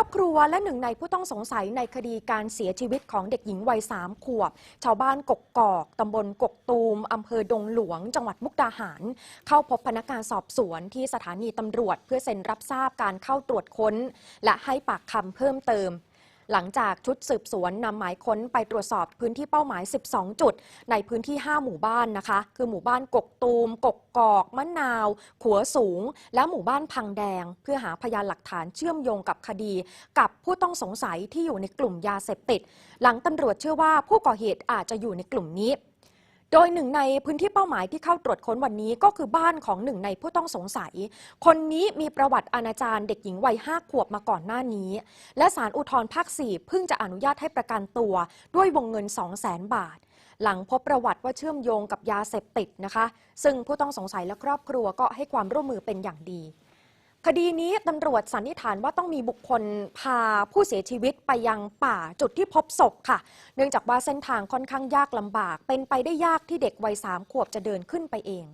อบครัวและหนึ่งในผู้ต้องสงสัยในคดีการเสียชีวิตของเด็กหญิงวัยสามขวบ ชาวบ้านกกกอกตำบลกกตูมอำเภอดงหลวง จังหวัดมุกดาหาร เข้าพบพนักงานสอบสวนที่สถานีตำรวจ เพื่อเซ็นรับทราบการเข้าตรวจค้น และให้ปากคำเพิ่มเติม หลังจากชุดสืบสวนนำหมายค้นไปตรวจสอบพื้นที่เป้าหมาย 12 จุด ในพื้นที่ 5 หมู่บ้านนะคะ คือหมู่บ้านกกตูม กกกอก มะนาว ขัวสูง และหมู่บ้านพังแดง เพื่อหาพยานหลักฐานเชื่อมโยงกับคดี กับผู้ต้องสงสัยที่อยู่ในกลุ่มยาเสพติด หลังตำรวจเชื่อว่าผู้ก่อเหตุอาจจะอยู่ในกลุ่มนี้ โดยหนึ่งในพื้นที่เป้าหมายที่เข้าตรวจค้นวันนี้ก็คือบ้านของหนึ่งในผู้ต้องสงสัย คนนี้มีประวัติอนาจารเด็กหญิงวัยห้าขวบมาก่อนหน้านี้ และศาลอุทธรภาค4เพิ่งจะอนุญาตให้ประกันตัว ด้วยวงเงิน 2 0 0 0 0 0บาท หลังพบประวัติว่าเชื่อมโยงกับยาเสพติดนะคะ ซึ่งผู้ต้องสงสัยและครอบครัวก็ให้ความร่วมมือเป็นอย่างดี คดีนี้ตำรวจสันนิษฐานว่าต้องมีบุคคลพาผู้เสียชีวิตไปยังป่าจุดที่พบศพค่ะ เนื่องจากว่าเส้นทางค่อนข้างยากลำบาก เป็นไปได้ยากที่เด็กวัยสามขวบจะเดินขึ้นไปเอง